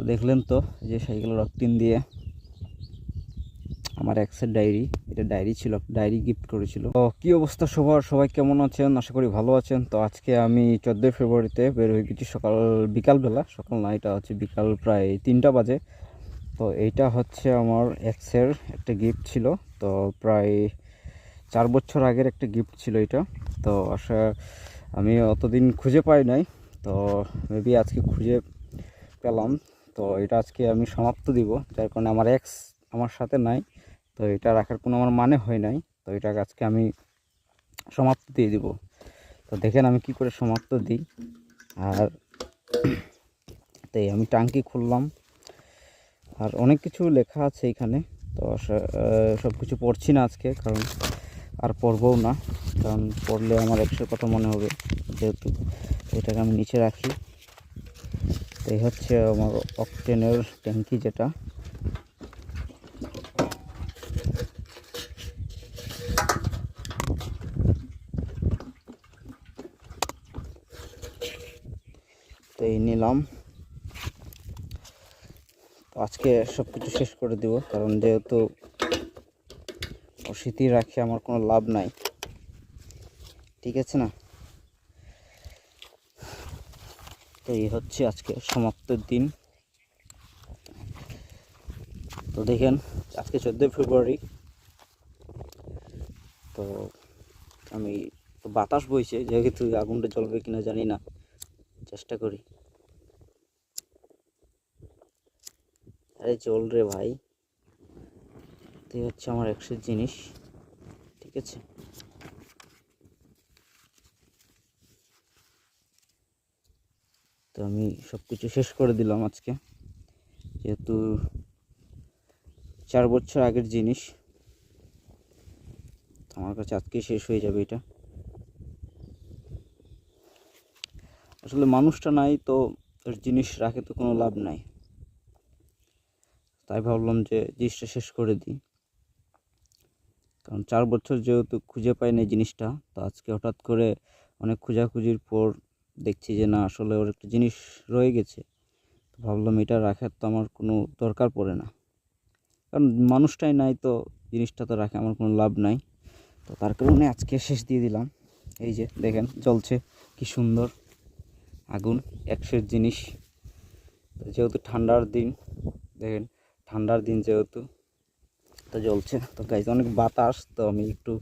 তো দেখলেন তো যে সাইকেল রক্তিন দিয়ে আমার এক্সের ডায়েরি এটা ডায়েরি ছিল ডায়েরি গিফট করেছিল। তো কি অবস্থা সবার? সবাই কেমন আছেন? আশা করি ভালো আছেন। তো আজকে আমি চোদ্দোই ফেব্রুয়ারিতে বের হয়ে গেছি সকাল, বিকালবেলা। সকাল না এটা হচ্ছে, বিকাল প্রায় তিনটা বাজে। তো এইটা হচ্ছে আমার এক্সের একটা গিফট ছিল। তো প্রায় চার বছর আগের একটা গিফট ছিল এটা। তো আশা, আমি অতদিন খুঁজে পাই নাই। তো মেবি আজকে খুঁজে পেলাম। তো এটা আজকে আমি সমাপ্ত দিব, যার কারণে আমার এক্স আমার সাথে নাই, তো এটা রাখার কোনো আমার মানে হয় নাই, তো এটা আজকে আমি সমাপ্ত দিয়ে দিব। তো দেখেন আমি কি করে সমাপ্ত দিই, আর তাই আমি টাঙ্কি খুললাম, আর অনেক কিছু লেখা আছে এখানে, তো সব কিছু পড়ছি না আজকে, কারণ আর পড়বও না, কারণ পড়লে আমার একশোর কথা মনে হবে, যেহেতু এটাকে আমি নিচে রাখি। এই হচ্ছে আমার অকটেনের ট্যাঙ্কি যেটা। এই নিলাম। আজকে সব কিছু শেষ করে দিব, কারণ যেহেতু অশীতি রাখে আমার কোনো লাভ নাই। ঠিক আছে না? তো এই হচ্ছে আজকে সমাপ্তের দিন। তো দেখেন, আজকে চোদ্দোই ফেব্রুয়ারি। তো আমি বাতাস বইছে, যেহেতু আগুনটা জ্বলবে কিনা জানি না। চেষ্টা করি। আরে চল রে ভাই। তো এই হচ্ছে আমার একশো জিনিস, ঠিক আছে? তো আমি সব কিছু শেষ করে দিলাম আজকে। যেহেতু চার বছর আগের জিনিস আমার কাছে আজকেই শেষ হয়ে যাবে এটা। আসলে মানুষটা নাই তো এর জিনিস রাখে তো কোনো লাভ নাই। তাই ভাবলাম যে জিনিসটা শেষ করে দিই। কারণ চার বছর যেহেতু খুঁজে পাইনি জিনিসটা, তো আজকে হঠাৎ করে অনেক খোঁজাখুঁজির পর দেখছি যে না, আসলে ওর একটা জিনিস রয়ে গেছে। তো ভাবলাম এটা রাখার তো আমার কোনো দরকার পড়ে না। কারণ মানুষটাই নাই তো, জিনিসটা তো রাখে, আমার কোনো লাভ নাই। তো তার কারণে আজকে শেষ দিয়ে দিলাম। এই যে দেখেন চলছে কি সুন্দর আগুন একশের জিনিস। যেহেতু ঠান্ডার দিন, দেখেন, ঠান্ডার দিন যেহেতু, তো জ্বলছে তো গাইজ অনেক বাতাস, তো আমি একটু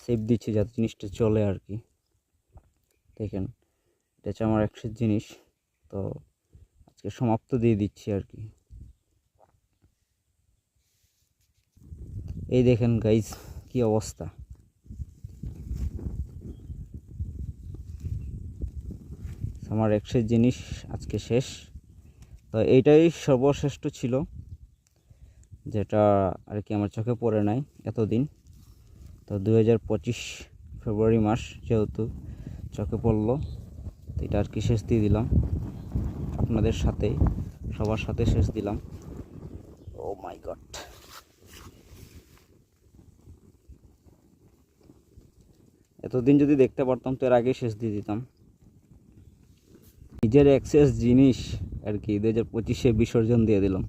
সেফ দিচ্ছি যাতে জিনিসটা চলে আর কি। দেখেন। এটা হচ্ছে আমার একশের জিনিস। তো আজকে সমাপ্ত দিয়ে দিচ্ছি আর কি। এই দেখেন গাইজ কি অবস্থা। আমার একশের জিনিস আজকে শেষ। তো এইটাই সর্বশ্রেষ্ঠ ছিল, যেটা আর কি আমার চোখে পড়ে নাই এতদিন। তো দু হাজার পঁচিশ ফেব্রুয়ারি মাস যেহেতু চোখে পড়ল এটা আর কি শেষ দিয়ে দিলাম। আপনাদের সাথে, সবার সাথে শেষ দিলাম। ও মাই গড এতদিন যদি দেখতে পারতাম, তো এর আগে শেষ দিয়ে দিতাম। নিজের অ্যাক্সেস জিনিস আর কি দু হাজার পঁচিশে বিসর্জন দিয়ে দিলাম।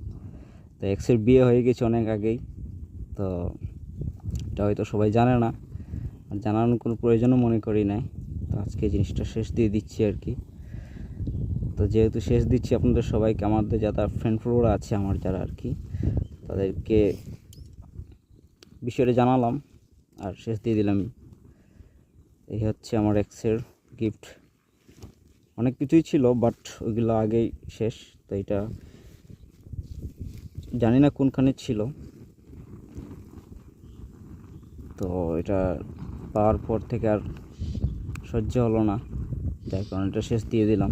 তো এক্সের বিয়ে হয়ে গেছে অনেক আগেই, তো এটা হয়তো সবাই জানে না। আর জানানোর কোনো প্রয়োজনও মনে করি নাই। তো আজকে জিনিসটা শেষ দিয়ে দিচ্ছি আর কি। তো যেহেতু শেষ দিচ্ছি, আপনাদের সবাইকে, আমাদের যারা ফ্রেন্ড ফ্লোরা আছে আমার যারা আর কি, তাদেরকে বিষয়টা জানালাম। আর শেষ দিয়ে দিলাম। এই হচ্ছে আমার এক্সের গিফট অনেক কিছুই ছিল বাট ওইগুলো আগেই শেষ। তো এটা জানি না কোনখানে ছিল। তো এটা পাওয়ার পর থেকে আর সহ্য হলো না। যার কারণে এটা শেষ দিয়ে দিলাম।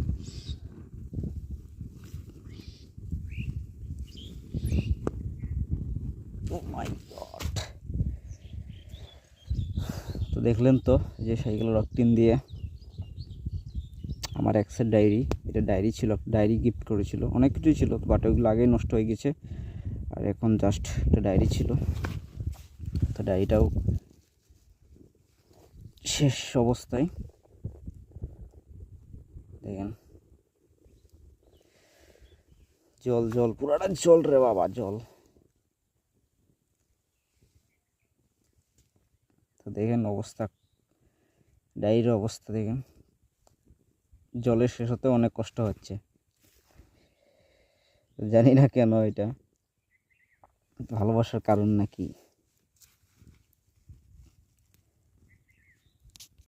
Oh. তো দেখলেন তো যে সাইকেল রক্তিন দিয়ে আমার এক্সের ডায়েরি এটা ডায়েরি ছিল ডায়েরি গিফট করেছিল। অনেক কিছুই ছিল বাট ওইগুলো আগেই নষ্ট হয়ে গেছে। আর এখন জাস্ট একটা ডায়েরি ছিল। তো ডায়েরিটাও শেষ অবস্থায়। দেখেন। জল জল, পুরাটা জল রে বাবা, জল। তো দেখেন অবস্থা ডায়ের অবস্থা দেখেন। জলের শেষ হতে অনেক কষ্ট হচ্ছে। জানি না কেন এটা। ভালোবাসার কারণ নাকি?